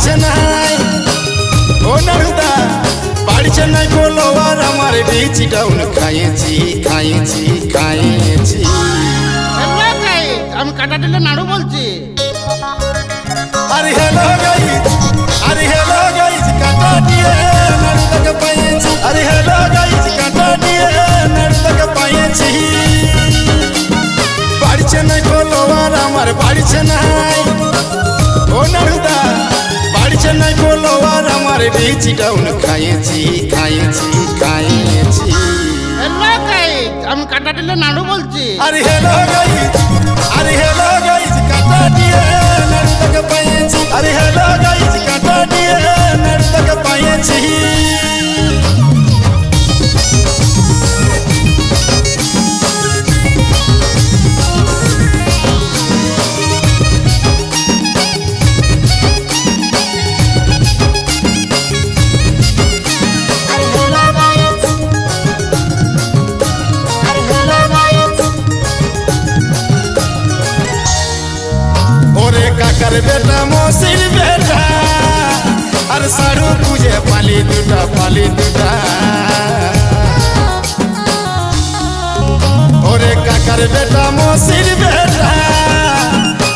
বাড়ছে নাই ও নারুদা বাড়ছে নাই বলো আর আমার বিচি ডাউন খাইছি খাইছি আমি কাটা দিলে নাড়ু বলছি। বিচি ডাউন খাইয়েছি খাইয়েছি খাইয়েছি। হ্যালো গাইস আমি কাটা দিলে নাড়ু বলছি। আরে হ্যালো গাইস আরে হ্যালো গাইস কাটা দিয়ে নাড়ুটাকে পাইয়েছি। আরে হ্যালো গাইস বেটা মসির বেটা। আর সাড়ু পুজে পালি দুটা পালি দুটা। ওরে কাকার বেটা মসির বেটা।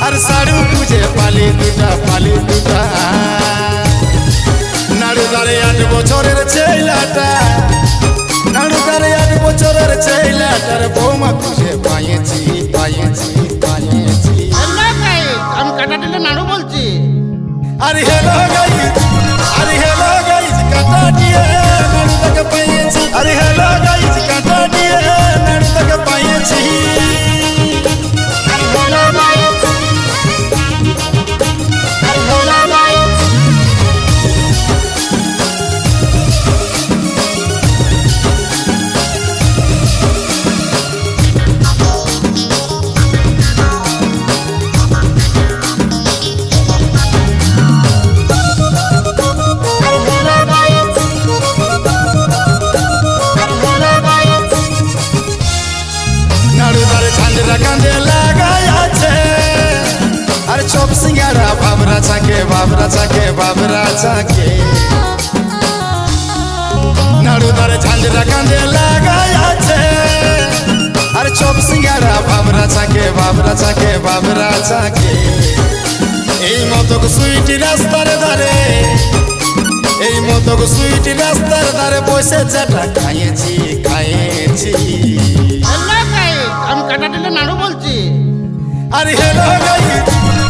আর সাড়ু পুজে পালি দুটা পালি দুটা। নাড়ু দাঁড়ে আট বছরের ছেলাটা। নাড়ু দাঁড়ে আট বছরের ছেলাটার বৌমা খুঁজে পাইয়েছি পাইয়েছি। আরে হ্যালো গাইস আরে হ্যালো গাইস কাটা ঝান্ডরা কাঁদে লাগাই আছে আর চপ সিঙ্গারা বাবরা চাকে বাবরা চাকে বাবরা চাকে নাড়ুদার ঝান্ডরা কাঁদে লাগাই আছে আর চপ সিঙ্গারা বাবরা চাকে বাবরা চাকে বাবরা চাকে এই মতো সুইটি রাস্তার ধারে, এই মতো সুইটি রাস্তার ধারে বসে যেটা খাইয়েছি খাইয়েছি। দিলে নাড়ু বলছি। আরে হ্যালো গাইস